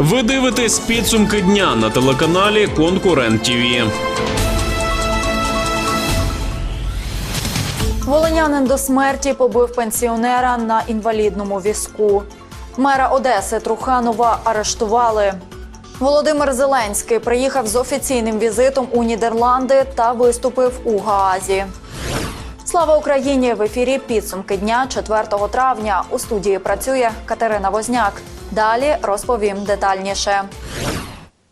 Ви дивитесь підсумки дня на телеканалі Конкурент ТІВІ. Волинянин до смерті побив пенсіонера на інвалідному візку. Мера Одеси Труханова арештували. Володимир Зеленський приїхав з офіційним візитом у Нідерланди та виступив у Гаазі. Слава Україні! В ефірі підсумки дня 4 травня. У студії працює Катерина Возняк. Далі розповім детальніше.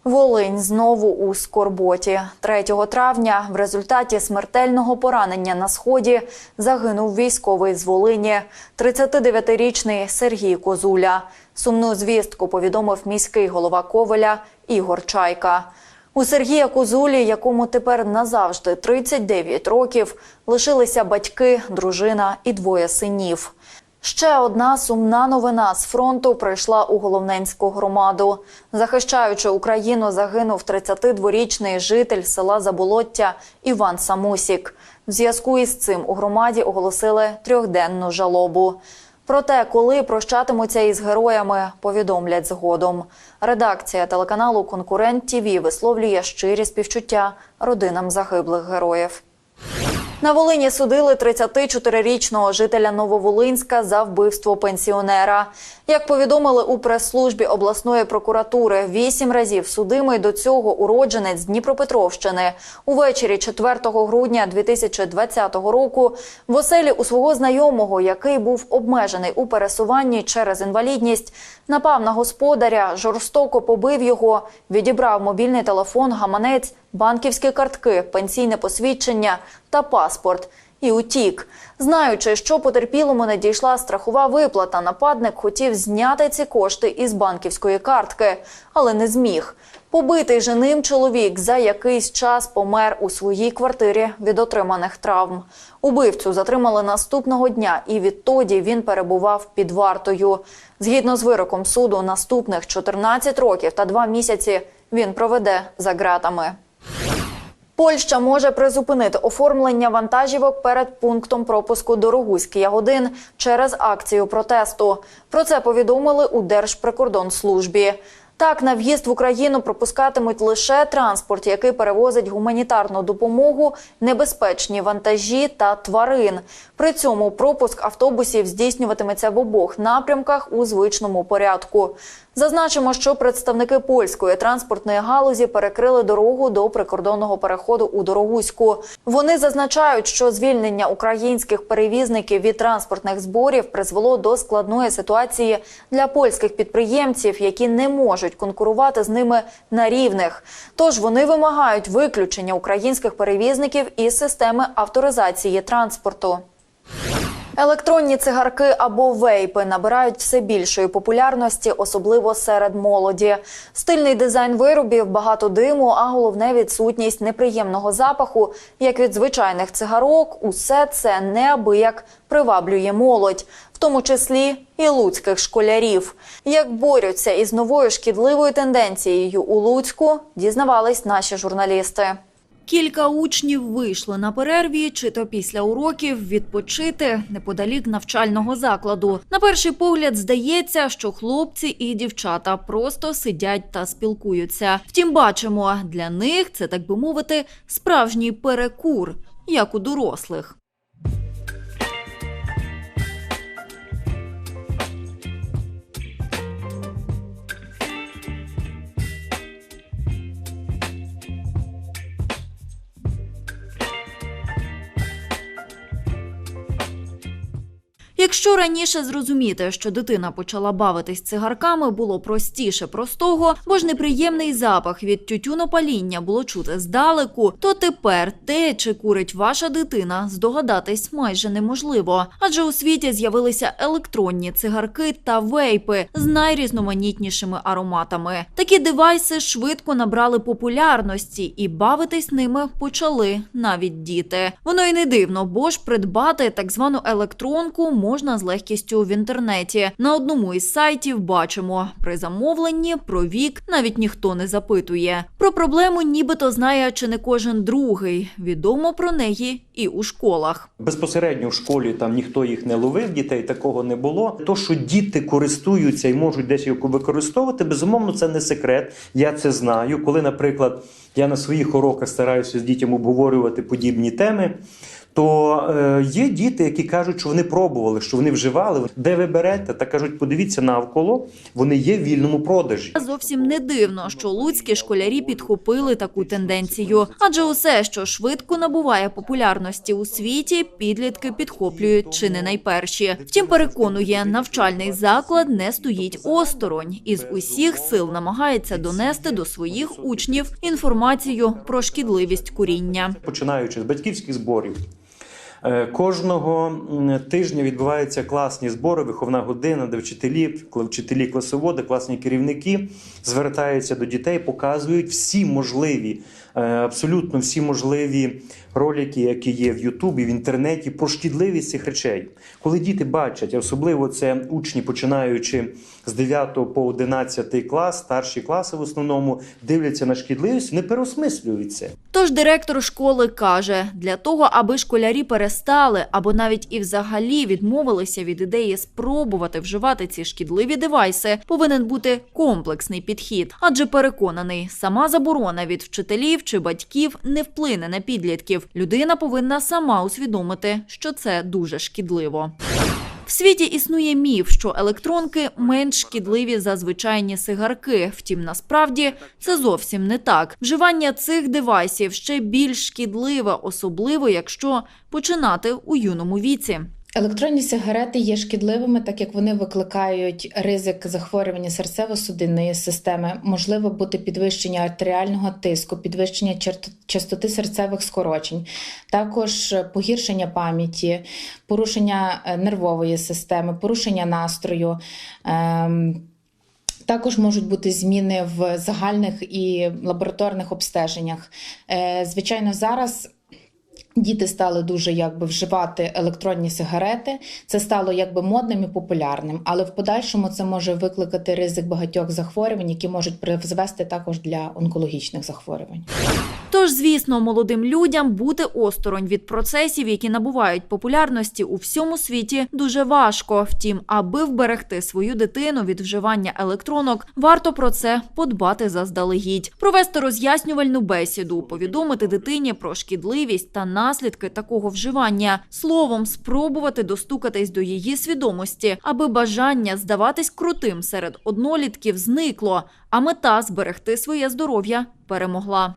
Волинь знову у скорботі. 3 травня в результаті смертельного поранення на сході загинув військовий з Волині, 39-річний Сергій Козуля. Сумну звістку повідомив міський голова Ковеля Ігор Чайка. У Сергія Козулі, якому тепер назавжди 39 років, лишилися батьки, дружина і двоє синів. Ще одна сумна новина з фронту прийшла у Головненську громаду. Захищаючи Україну, загинув 32-річний житель села Заболоття Іван Самусік. В зв'язку із цим у громаді оголосили трьохденну жалобу. Про те, коли прощатимуться із героями, повідомлять згодом. Редакція телеканалу Конкурент ТІВІ висловлює щирі співчуття родинам загиблих героїв. На Волині судили 34-річного жителя Нововолинська за вбивство пенсіонера. Як повідомили у прес-службі обласної прокуратури, вісім разів судимий до цього уродженець Дніпропетровщини. Увечері 4 грудня 2020 року в оселі у свого знайомого, який був обмежений у пересуванні через інвалідність, напав на господаря, жорстоко побив його, відібрав мобільний телефон, гаманець, банківські картки, пенсійне посвідчення та паспорт. І утік. Знаючи, що потерпілому не дійшла страхова виплата, нападник хотів зняти ці кошти із банківської картки, але не зміг. Побитий же ним чоловік за якийсь час помер у своїй квартирі від отриманих травм. Убивцю затримали наступного дня, і відтоді він перебував під вартою. Згідно з вироком суду, наступних 14 років та 2 місяці він проведе за ґратами. Польща може призупинити оформлення вантажівок перед пунктом пропуску Дорогуський Ягодин через акцію протесту. Про це повідомили у Держприкордонслужбі. Так, на в'їзд в Україну пропускатимуть лише транспорт, який перевозить гуманітарну допомогу, небезпечні вантажі та тварин. При цьому пропуск автобусів здійснюватиметься в обох напрямках у звичному порядку. Зазначимо, що представники польської транспортної галузі перекрили дорогу до прикордонного переходу у Дорогуську. Вони зазначають, що звільнення українських перевізників від транспортних зборів призвело до складної ситуації для польських підприємців, які не можуть конкурувати з ними на рівних. Тож вони вимагають виключення українських перевізників із системи авторизації транспорту. Електронні цигарки або вейпи набирають все більшої популярності, особливо серед молоді. Стильний дизайн виробів, багато диму, а головне відсутність неприємного запаху, як від звичайних цигарок. Усе це неабияк приваблює молодь, в тому числі і луцьких школярів. Як борються із новою шкідливою тенденцією у Луцьку, дізнавались наші журналісти. Кілька учнів вийшли на перерві чи то після уроків відпочити неподалік навчального закладу. На перший погляд здається, що хлопці і дівчата просто сидять та спілкуються. Втім, бачимо, для них це так би мовити справжній перекур, як у дорослих. Якщо раніше зрозуміти, що дитина почала бавитись цигарками, було простіше простого, бо ж неприємний запах від тютюнопаління було чути здалеку, то тепер те, чи курить ваша дитина, здогадатись майже неможливо. Адже у світі з'явилися електронні цигарки та вейпи з найрізноманітнішими ароматами. Такі девайси швидко набрали популярності і бавитись ними почали навіть діти. Воно й не дивно, бо ж придбати так звану електронку може можна з легкістю в інтернеті. На одному із сайтів бачимо при замовленні про вік навіть ніхто не запитує. Про проблему нібито знає чи не кожен другий. Відомо про неї і у школах. Безпосередньо в школі там ніхто їх не ловив, дітей такого не було. То, що діти користуються і можуть десь використовувати, безумовно, це не секрет. Я це знаю. Коли, наприклад, я на своїх уроках стараюся з дітям обговорювати подібні теми. То е, є діти, які кажуть, що вони пробували, що вони вживали. Де ви берете? Та кажуть, подивіться навколо, вони є в вільному продажі. Зовсім не дивно, що луцькі школярі підхопили таку тенденцію. Адже усе, що швидко набуває популярності у світі, підлітки підхоплюють чи не найперші. Втім, переконує, навчальний заклад не стоїть осторонь і з усіх сил намагається донести до своїх учнів інформацію про шкідливість куріння. починаючи з батьківських зборів. Е, Кожного тижня відбуваються класні збори, виховна година, де вчителі, вчителі класоводи, класні керівники звертаються до дітей, показують всі можливі, е, абсолютно всі можливі ролики, які є в Ютубі, в інтернеті, про шкідливість цих речей. Коли діти бачать, особливо це учні, починаючи з 9 по 11 клас, старші класи в основному, дивляться на шкідливість, вони переосмислюють це. Тож директор школи каже, для того, аби школярі перестали або навіть і взагалі відмовилися від ідеї спробувати вживати ці шкідливі девайси, повинен бути комплексний підхід. Адже переконаний, сама заборона від вчителів чи батьків не вплине на підлітків. Людина повинна сама усвідомити, що це дуже шкідливо. Світі існує міф, що електронки менш шкідливі за звичайні сигарки. Втім, насправді це зовсім не так. Вживання цих девайсів ще більш шкідливе, особливо якщо починати у юному віці. Електронні сигарети є шкідливими, так як вони викликають ризик захворювання серцево-судинної системи, можливо бути підвищення артеріального тиску, підвищення частоти серцевих скорочень, також погіршення пам'яті, порушення е, нервової системи, порушення настрою. ем, також можуть бути зміни в загальних і лабораторних обстеженнях. Е, Звичайно, зараз діти стали дуже якби вживати електронні сигарети. Це стало якби модним і популярним, але в подальшому це може викликати ризик багатьох захворювань, які можуть призвести також для онкологічних захворювань. Тож, звісно, молодим людям бути осторонь від процесів, які набувають популярності у всьому світі, дуже важко. Втім, аби вберегти свою дитину від вживання електронок, варто про це подбати заздалегідь, провести роз'яснювальну бесіду, повідомити дитині про шкідливість та наслідки такого вживання, словом, спробувати достукатись до її свідомості, аби бажання здаватись крутим серед однолітків зникло, а мета зберегти своє здоров'я перемогла.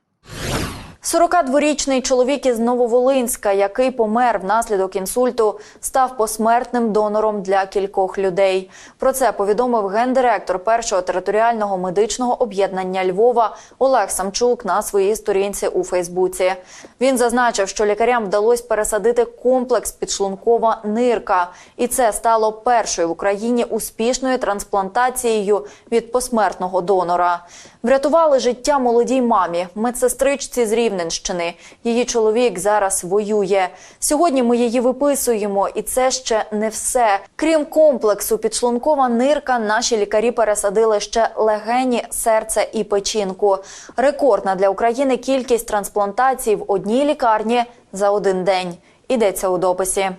42-річний чоловік із Нововолинська, який помер внаслідок інсульту, став посмертним донором для кількох людей. Про це повідомив гендиректор першого територіального медичного об'єднання Львова Олег Самчук на своїй сторінці у Фейсбуці. Він зазначив, що лікарям вдалося пересадити комплекс підшлункова нирка, і це стало першою в Україні успішною трансплантацією від посмертного донора. Врятували життя молодій мамі, медсестричці з Рівненщини. Її чоловік зараз воює. Сьогодні ми її виписуємо, і це ще не все. Крім комплексу, підшлункова нирка, наші лікарі пересадили ще легені, серце і печінку. Рекордна для України кількість трансплантацій в одній лікарні за один день. Ідеться у дописі.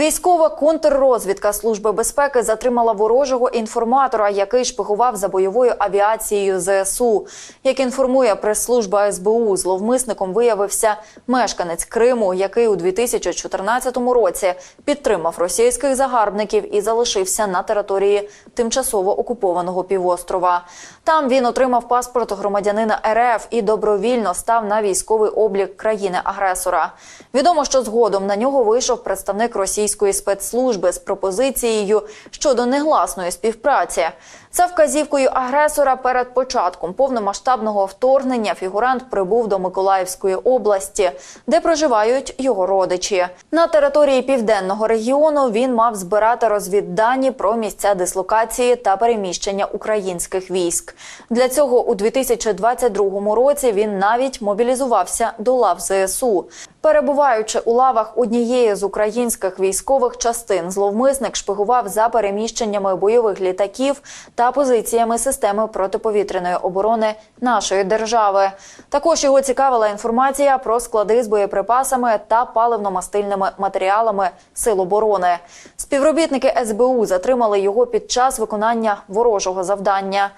Військова контррозвідка Служби безпеки затримала ворожого інформатора, який шпигував за бойовою авіацією ЗСУ. Як інформує прес-служба СБУ, зловмисником виявився мешканець Криму, який у 2014 році підтримав російських загарбників і залишився на території тимчасово окупованого півострова. Там він отримав паспорт громадянина РФ і добровільно став на військовий облік країни-агресора. Відомо, що згодом на нього вийшов представник російської спецслужби з пропозицією щодо негласної співпраці. За вказівкою агресора перед початком повномасштабного вторгнення фігурант прибув до Миколаївської області, де проживають його родичі. На території південного регіону він мав збирати розвіддані про місця дислокації та переміщення українських військ. Для цього у 2022 році він навіть мобілізувався до лав ЗСУ. Перебуваючи у лавах однієї з українських військових частин. Зловмисник шпигував за переміщеннями бойових літаків та позиціями системи протиповітряної оборони нашої держави. Також його цікавила інформація про склади з боєприпасами та паливно-мастильними матеріалами Сил оборони. Співробітники СБУ затримали його під час виконання ворожого завдання.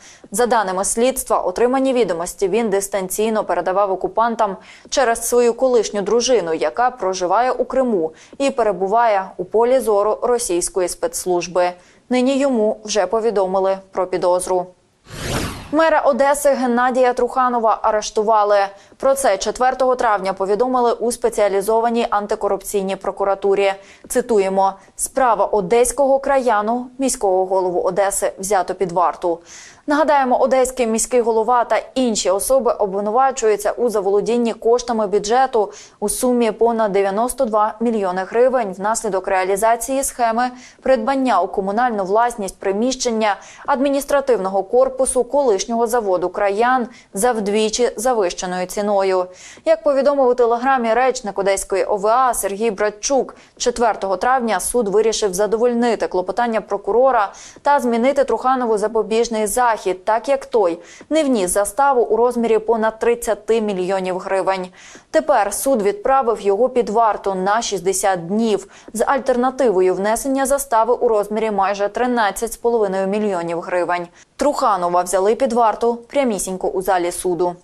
За даними слідства, отримані відомості він дистанційно передавав окупантам через свою колишню дружину, яка проживає у Криму і перебуває у полі зору російської спецслужби. Нині йому вже повідомили про підозру. Мера Одеси Геннадія Труханова арештували. Про це 4 травня повідомили у спеціалізованій антикорупційній прокуратурі. Цитуємо: справа одеського краяну, міського голову Одеси, взято під варту. Нагадаємо, одеський міський голова та інші особи обвинувачуються у заволодінні коштами бюджету у сумі понад 92 мільйони гривень внаслідок реалізації схеми придбання у комунальну власність приміщення адміністративного корпусу колишнього заводу краян за вдвічі завищеною ціною. Як повідомив у телеграмі речник Одеської ОВА Сергій Братчук, 4 травня суд вирішив задовольнити клопотання прокурора та змінити Труханову запобіжний захід, так як той не вніс заставу у розмірі понад 30 мільйонів гривень. Тепер суд відправив його під варту на 60 днів з альтернативою внесення застави у розмірі майже 13,5 мільйонів гривень. Труханова взяли під варту прямісінько у залі суду.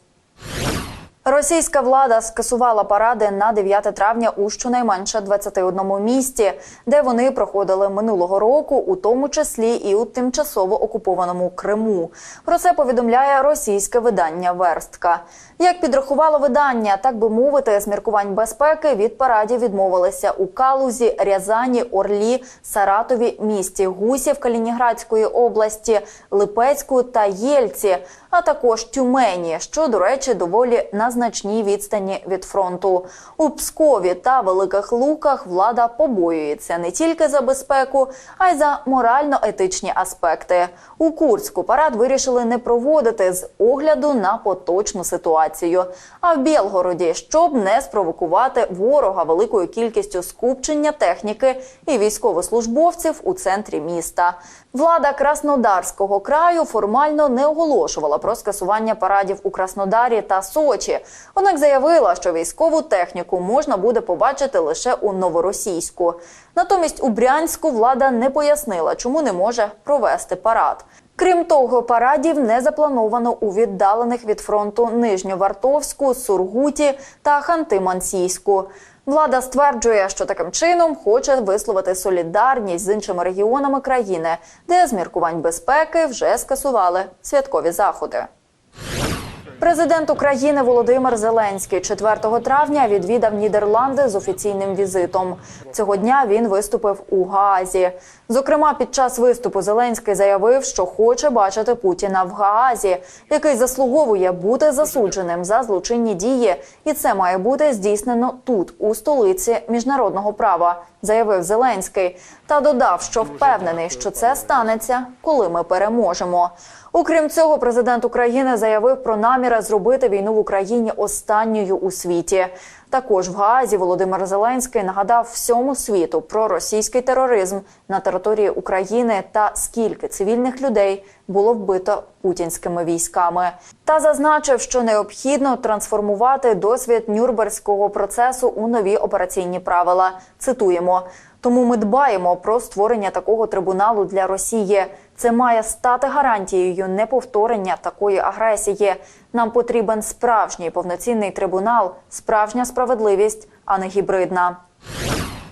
Російська влада скасувала паради на 9 травня у щонайменше 21 місті, де вони проходили минулого року, у тому числі і у тимчасово окупованому Криму. Про це повідомляє російське видання Верстка. Як підрахувало видання, так би мовити, з міркувань безпеки від парадів відмовилися у Калузі, Рязані, Орлі, Саратові, місті Гусів Калініградської області, Липецьку та Єльці, а також Тюмені, що, до речі, доволі на значній відстані від фронту. У Пскові та Великих Луках влада побоюється не тільки за безпеку, а й за морально-етичні аспекти. У Курську парад вирішили не проводити з огляду на поточну ситуацію. А в Білгороді, щоб не спровокувати ворога великою кількістю скупчення техніки і військовослужбовців у центрі міста. Влада Краснодарського краю формально не оголошувала про скасування парадів у Краснодарі та Сочі. Однак заявила, що військову техніку можна буде побачити лише у Новоросійську. Натомість у Брянську влада не пояснила, чому не може провести парад. Крім того, парадів не заплановано у віддалених від фронту Нижньовартовську, Сургуті та Ханти-Мансійську. Влада стверджує, що таким чином хоче висловити солідарність з іншими регіонами країни, де з міркувань безпеки вже скасували святкові заходи. Президент України Володимир Зеленський 4 травня відвідав Нідерланди з офіційним візитом. Цього дня він виступив у Гаазі. Зокрема, під час виступу Зеленський заявив, що хоче бачити Путіна в Гаазі, який заслуговує бути засудженим за злочинні дії, і це має бути здійснено тут, у столиці міжнародного права, заявив Зеленський. Та додав, що впевнений, що це станеться, коли ми переможемо. Окрім цього, президент України заявив про наміри зробити війну в Україні останньою у світі. Також в Гаазі Володимир Зеленський нагадав всьому світу про російський тероризм на території України та скільки цивільних людей було вбито путінськими військами. Та зазначив, що необхідно трансформувати досвід Нюрнберзького процесу у нові операційні правила. Цитуємо. Тому ми дбаємо про створення такого трибуналу для Росії. Це має стати гарантією неповторення такої агресії. Нам потрібен справжній повноцінний трибунал, справжня справедливість, а не гібридна.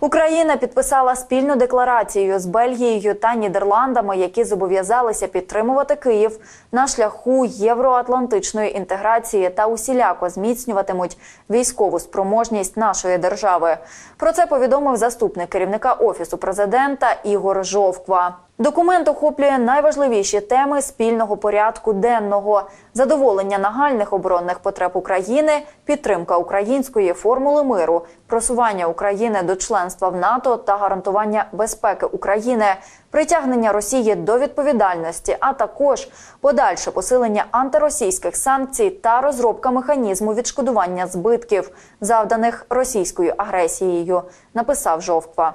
Україна підписала спільну декларацію з Бельгією та Нідерландами, які зобов'язалися підтримувати Київ на шляху євроатлантичної інтеграції та усіляко зміцнюватимуть військову спроможність нашої держави. Про це повідомив заступник керівника офісу президента Ігор Жовква. Документ охоплює найважливіші теми спільного порядку денного: задоволення нагальних оборонних потреб України, підтримка української формули миру, просування України до членства в НАТО та гарантування безпеки України, притягнення Росії до відповідальності, а також подальше посилення антиросійських санкцій та розробка механізму відшкодування збитків, завданих російською агресією, написав Жовква.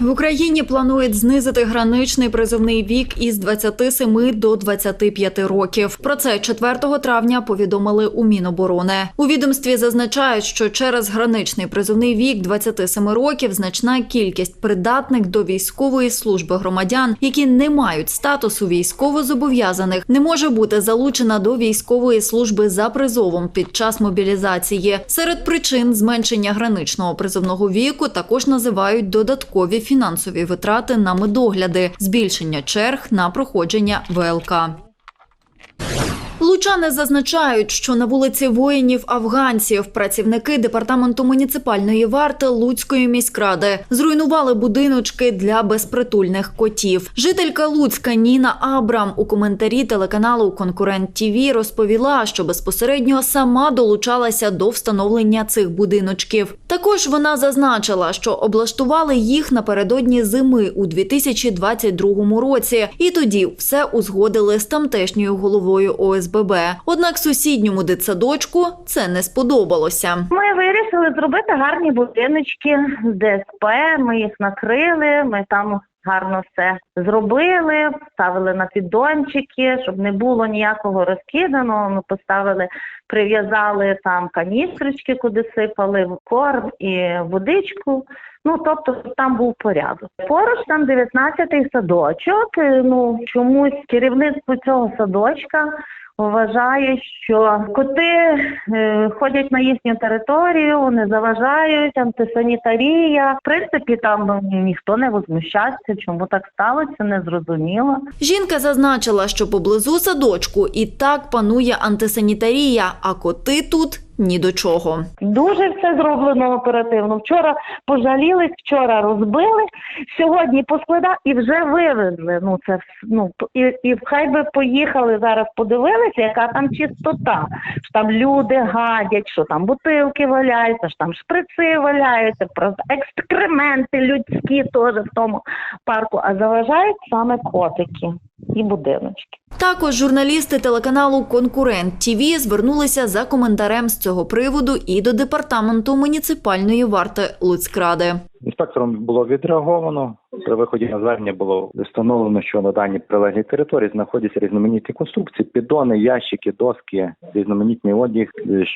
В Україні планують знизити граничний призовний вік із 27 до 25 років. Про це 4 травня повідомили у Міноборони. У відомстві зазначають, що через граничний призовний вік 27 років значна кількість придатних до військової служби громадян, які не мають статусу військовозобов'язаних, не може бути залучена до військової служби за призовом під час мобілізації. Серед причин зменшення граничного призовного віку також називають додаткові фінансові витрати на медогляди, збільшення черг на проходження ВЛК. Лучани зазначають, що на вулиці воїнів-афганців працівники департаменту муніципальної варти Луцької міськради зруйнували будиночки для безпритульних котів. Жителька Луцька Ніна Абрам у коментарі телеканалу Конкурент ТІВІ розповіла, що безпосередньо сама долучалася до встановлення цих будиночків. Також вона зазначила, що облаштували їх напередодні зими у 2022 році, і тоді все узгодили з тамтешньою головою ОСББ. Однак сусідньому дитсадочку це не сподобалося. Ми вирішили зробити гарні будиночки з ДСП. Ми їх накрили. Ми там гарно все зробили, ставили на піддончики, щоб не було ніякого розкиданого. Ми поставили, прив'язали там каністрочки, куди сипали корм і водичку. Ну тобто там був порядок. Поруч там 19-й садочок. Е, Ну чомусь керівництво цього садочка вважає, що коти е, ходять на їхню територію, вони заважають, антисанітарія. В принципі, там ну, ніхто не возмущався. Чому так сталося, не зрозуміло. Жінка зазначила, що поблизу садочку і так панує антисанітарія, а коти тут ні до чого. Дуже все зроблено оперативно. Вчора пожалілись, вчора розбили, сьогодні поскладав і вже вивезли. Ну це ну і, і хай би поїхали зараз, подивилися, яка там чистота. Що там люди гадять, що там бутилки валяються, що там шприци валяються, просто екскременти людські теж в тому парку. А заважають саме котики і будиночки. Також журналісти телеканалу Конкурент ТІВІ звернулися за коментарем з цього приводу і до департаменту муніципальної варти Луцькради. Інспектором було відреаговано. При виході на звернення було встановлено, що на даній прилеглій території знаходяться різноманітні конструкції, піддони, ящики, доски, різноманітний одяг,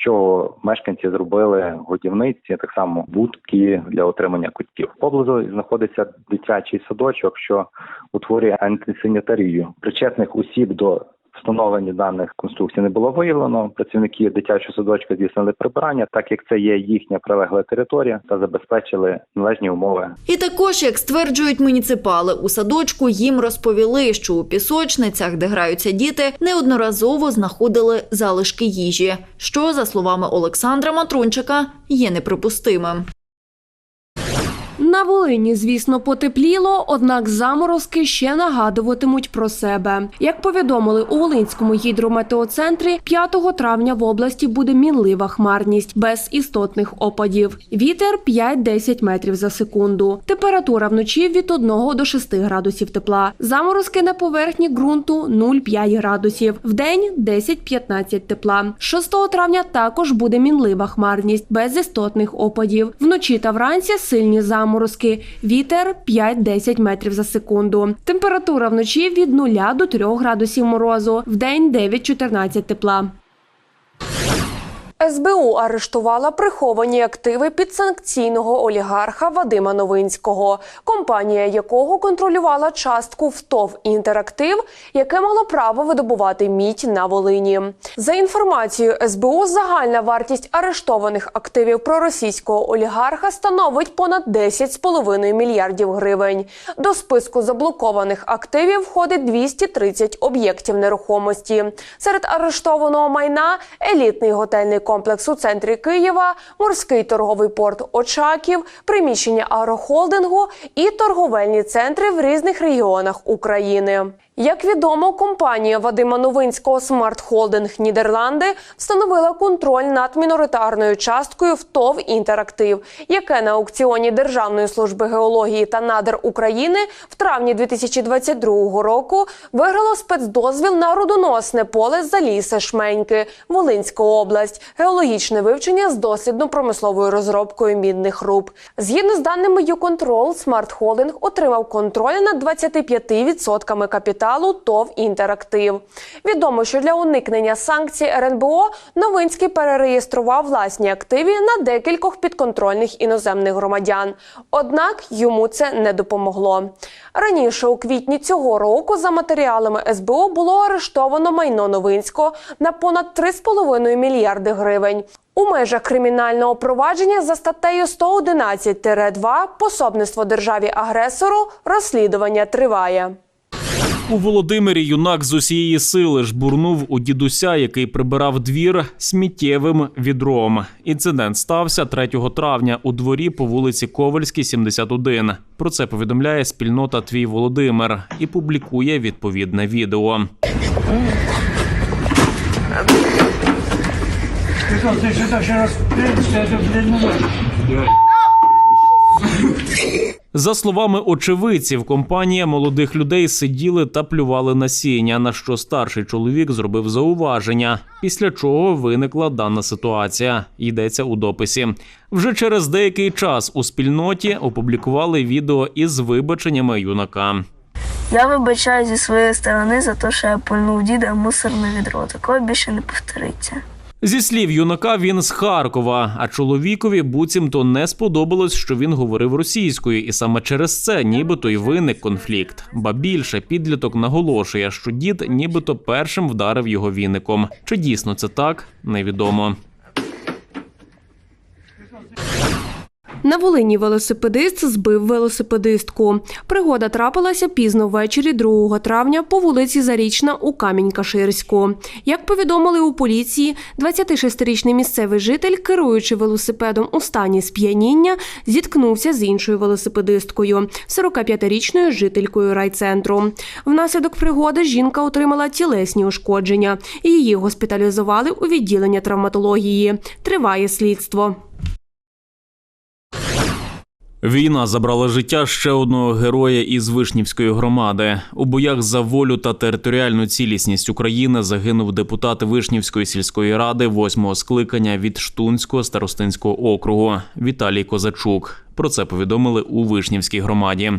чого мешканці зробили годівниці, так само будки для отримання котів. Поблизу знаходиться дитячий садочок, що утворює антисанітарію. Причетних осіб до Встановлення даних конструкцій не було виявлено. Працівники дитячого садочка здійснили прибирання, так як це є їхня прилегла територія, та забезпечили належні умови І також, як стверджують муніципали, у садочку їм розповіли, що у пісочницях, де граються діти, неодноразово знаходили залишки їжі, що, за словами Олександра Матрунчика, є неприпустимим. На Волині, звісно, потепліло, однак заморозки ще нагадуватимуть про себе. Як повідомили у Волинському гідрометеоцентрі, 5 травня в області буде мінлива хмарність без істотних опадів. Вітер 5-10 метрів за секунду. Температура вночі від 1 до 6 градусів тепла. Заморозки на поверхні ґрунту 0,5 градусів. Вдень 10-15 тепла. 6 травня також буде мінлива хмарність без істотних опадів. Вночі та вранці сильні заморозки. Вітер 5-10 метрів за секунду. Температура вночі від 0 до 3 градусів морозу. В день 9-14 тепла. СБУ арештувала приховані активи підсанкційного олігарха Вадима Новинського, компанія якого контролювала частку в ТОВ «Інтерактив», яке мало право видобувати мідь на Волині. За інформацією СБУ, загальна вартість арештованих активів проросійського олігарха становить понад 10,5 мільярдів гривень. До списку заблокованих активів входить 230 об'єктів нерухомості. Серед арештованого майна елітний готельний комплекс у центрі Києва, морський торговий порт Очаків, приміщення агрохолдингу і торговельні центри в різних регіонах України. Як відомо, компанія Вадима Новинського Смарт Холдинг Нідерланди встановила контроль над міноритарною часткою в ТОВ Інтерактив, яке на аукціоні Державної служби геології та надр України в травні 2022 року виграло спецдозвіл на родоносне поле Заліси Шменьки, Волинська область, геологічне вивчення з дослідно-промисловою розробкою мідних руб. Згідно з даними «Юконтрол», Смарт Холдинг отримав контроль над 25% капіталу ТОВ Інтерактив. Відомо, що для уникнення санкцій РНБО Новинський перереєстрував власні активі на декількох підконтрольних іноземних громадян. Однак йому це не допомогло. Раніше у квітні цього року за матеріалами СБУ було арештовано майно Новинського на понад 3,5 мільярди гривень. У межах кримінального провадження за статтею 111-2 пособництво державі агресору розслідування триває. У Володимирі юнак з усієї сили жбурнув у дідуся, який прибирав двір сміттєвим відром. Інцидент стався 3 травня у дворі по вулиці Ковальській, 71. Про це повідомляє спільнота Твій Володимир і публікує відповідне відео. За словами очевидців, компанія молодих людей сиділи та плювали насіння, на що старший чоловік зробив зауваження, після чого виникла дана ситуація. Йдеться у дописі. Вже через деякий час у спільноті опублікували відео із вибаченнями юнака. Я вибачаю зі своєї сторони за те, що я пульнув діда мусорне відро. Такого більше не повториться. Зі слів юнака, він з Харкова, а чоловікові буцімто не сподобалось, що він говорив російською, і саме через це нібито й виник конфлікт. Ба більше підліток наголошує, що дід нібито першим вдарив його віником. Чи дійсно це так, невідомо. На Волині велосипедист збив велосипедистку. Пригода трапилася пізно ввечері 2 травня по вулиці Зарічна у Камінь-Каширську. Як повідомили у поліції, 26-річний місцевий житель, керуючи велосипедом у стані сп'яніння, зіткнувся з іншою велосипедисткою, 45-річною жителькою райцентру. Внаслідок пригоди жінка отримала тілесні ушкодження. Її госпіталізували у відділення травматології. Триває слідство. Війна забрала життя ще одного героя із Вишнівської громади. У боях за волю та територіальну цілісність України загинув депутат Вишнівської сільської ради восьмого скликання від Штунського старостинського округу Віталій Козачук. Про це повідомили у Вишнівській громаді.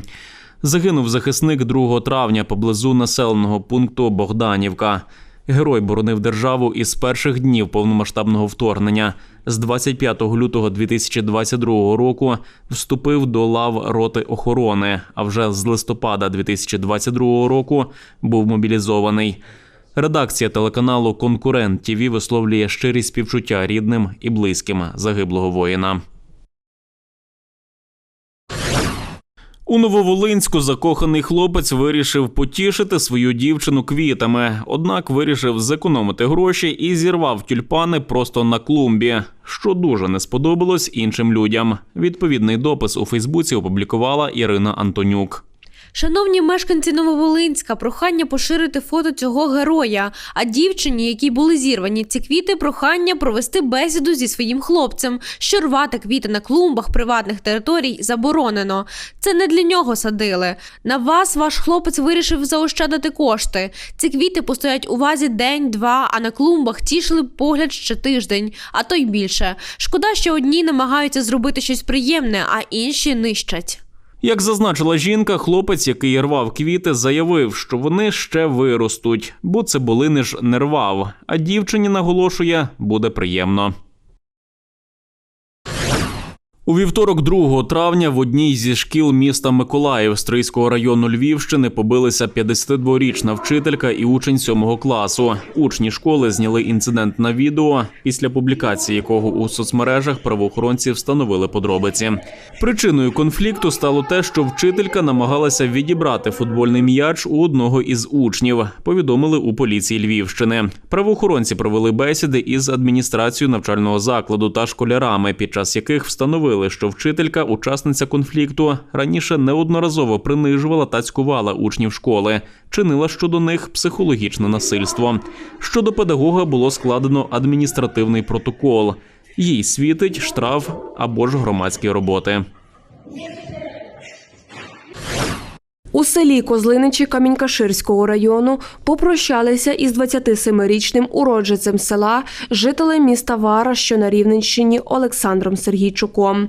Загинув захисник 2 травня поблизу населеного пункту Богданівка. Герой боронив державу із перших днів повномасштабного вторгнення. З 25 лютого 2022 року вступив до лав роти охорони. А вже з листопада 2022 року був мобілізований. Редакція телеканалу Конкурент ТІВІ висловлює щирі співчуття рідним і близьким загиблого воїна. У Нововолинську закоханий хлопець вирішив потішити свою дівчину квітами, однак вирішив зекономити гроші і зірвав тюльпани просто на клумбі, що дуже не сподобалось іншим людям. Відповідний допис у Фейсбуці опублікувала Ірина Антонюк. Шановні мешканці Нововолинська, прохання поширити фото цього героя. А дівчині, якій були зірвані ці квіти, прохання провести бесіду зі своїм хлопцем, що рвати квіти на клумбах приватних територій заборонено. Це не для нього садили. На вас ваш хлопець вирішив заощадити кошти. Ці квіти постоять у вазі день-два, а на клумбах тішили погляд ще тиждень, а то й більше. Шкода, що одні намагаються зробити щось приємне, а інші нищать. Як зазначила жінка, хлопець, який рвав квіти, заявив, що вони ще виростуть, бо цибулини ж не рвав. А дівчині наголошує, буде приємно. У вівторок, 2 травня, в одній зі шкіл міста Миколаїв Стрийського району Львівщини побилися 52-річна вчителька і учень 7 класу. Учні школи зняли інцидент на відео, після публікації якого у соцмережах правоохоронці встановили подробиці. Причиною конфлікту стало те, що вчителька намагалася відібрати футбольний м'яч у одного із учнів. Повідомили у поліції Львівщини. Правоохоронці провели бесіди із адміністрацією навчального закладу та школярами, під час яких встановили встановили, що вчителька, учасниця конфлікту, раніше неодноразово принижувала та цькувала учнів школи, чинила щодо них психологічне насильство. Щодо педагога було складено адміністративний протокол. Їй світить штраф або ж громадські роботи. У селі Козлиничі Камінькаширського району попрощалися із 27-річним уродженцем села, жителем міста Вара, що на Рівненщині Олександром Сергійчуком.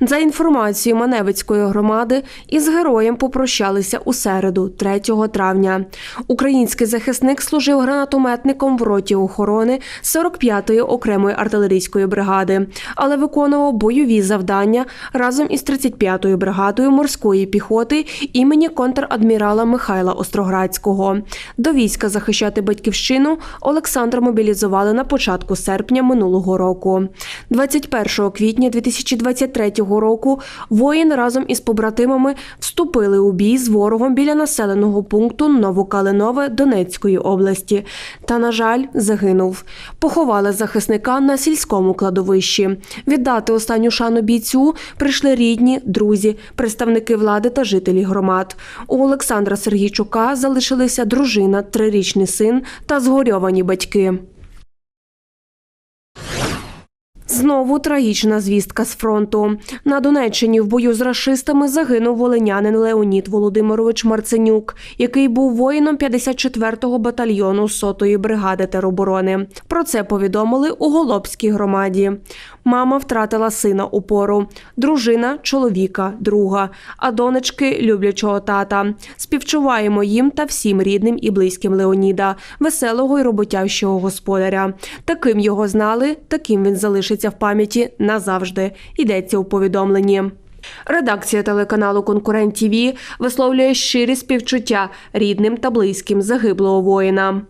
За інформацією Маневицької громади, із героєм попрощалися у середу, 3 травня. Український захисник служив гранатометником в роті охорони 45-ї окремої артилерійської бригади, але виконував бойові завдання разом із 35-ю бригадою морської піхоти імені контрадмірала Михайла Остроградського. До війська захищати батьківщину Олександра мобілізували на початку серпня минулого року. 21 квітня 2023 року воїн разом із побратимами вступили у бій з ворогом біля населеного пункту Новокалинове Донецької області. Та, на жаль, загинув. Поховали захисника на сільському кладовищі. Віддати останню шану бійцю прийшли рідні, друзі, представники влади та жителі громад. У Олександра Сергійчука залишилися дружина, трирічний син та згорьовані батьки. Знову трагічна звістка з фронту. На Донеччині в бою з рашистами загинув волинянин Леонід Володимирович Марценюк, який був воїном 54-го батальйону 100-ї бригади тероборони. Про це повідомили у Голобській громаді. Мама втратила сина у пору, дружина чоловіка, друга, а донечки люблячого тата. Співчуваємо їм та всім рідним і близьким Леоніда, веселого і роботящого господаря. Таким його знали, таким він залишиться в пам'яті назавжди. Йдеться у повідомленні. Редакція телеканалу Конкурент ТІВІ висловлює щирі співчуття рідним та близьким загиблого воїна.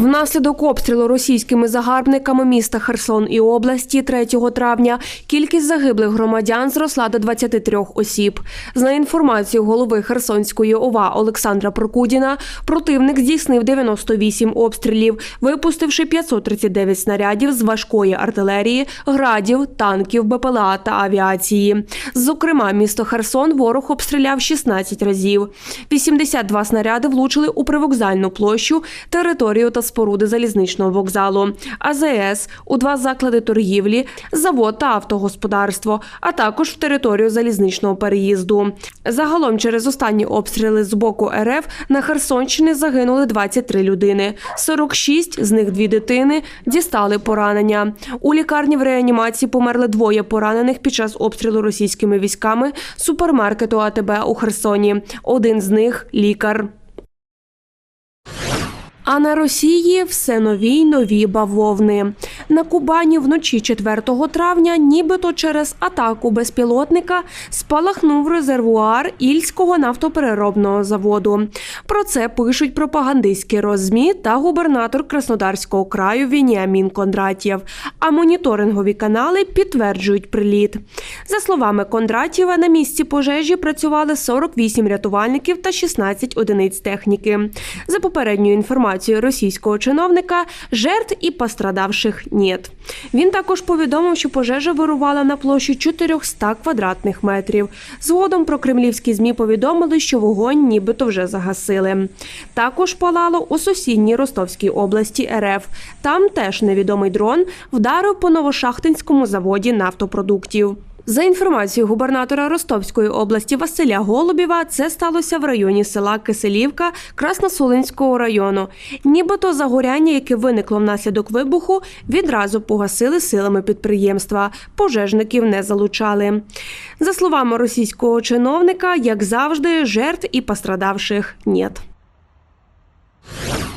Внаслідок обстрілу російськими загарбниками міста Херсон і області 3 травня кількість загиблих громадян зросла до 23 осіб. За інформацією голови Херсонської ОВА Олександра Прокудіна, противник здійснив 98 обстрілів, випустивши 539 снарядів з важкої артилерії, градів, танків, БПЛА та авіації. Зокрема, місто Херсон ворог обстріляв 16 разів. 82 снаряди влучили у привокзальну площу, територію та споруди залізничного вокзалу, АЗС, у два заклади торгівлі, завод та автогосподарство, а також в територію залізничного переїзду. Загалом через останні обстріли з боку РФ на Херсонщині загинули 23 людини. 46, з них дві дитини, дістали поранення. У лікарні в реанімації померли двоє поранених під час обстрілу російськими військами супермаркету АТБ у Херсоні. Один з них лікар. А на Росії все нові й нові бавовни. На Кубані вночі 4 травня, нібито через атаку безпілотника, спалахнув резервуар Ільського нафтопереробного заводу. Про це пишуть пропагандистські розмі та губернатор Краснодарського краю Вініамін Кондратєв. А моніторингові канали підтверджують приліт. За словами Кондратєва, на місці пожежі працювали 48 рятувальників та 16 одиниць техніки. За попередньою інформацією російського чиновника, жертв і пострадавших нет. Він також повідомив, що пожежа вирувала на площі 400 квадратних метрів. Згодом про кремлівські змі повідомили, що вогонь нібито вже загасили. Також палало у сусідній Ростовській області РФ. Там теж невідомий дрон вдарив по новошахтинському заводі нафтопродуктів. За інформацією губернатора Ростовської області Василя Голубєва, це сталося в районі села Киселівка Красносолинського району. Нібито загоряння, яке виникло внаслідок вибуху, відразу погасили силами підприємства. Пожежників не залучали. За словами російського чиновника, як завжди, жертв і пострадавших нет.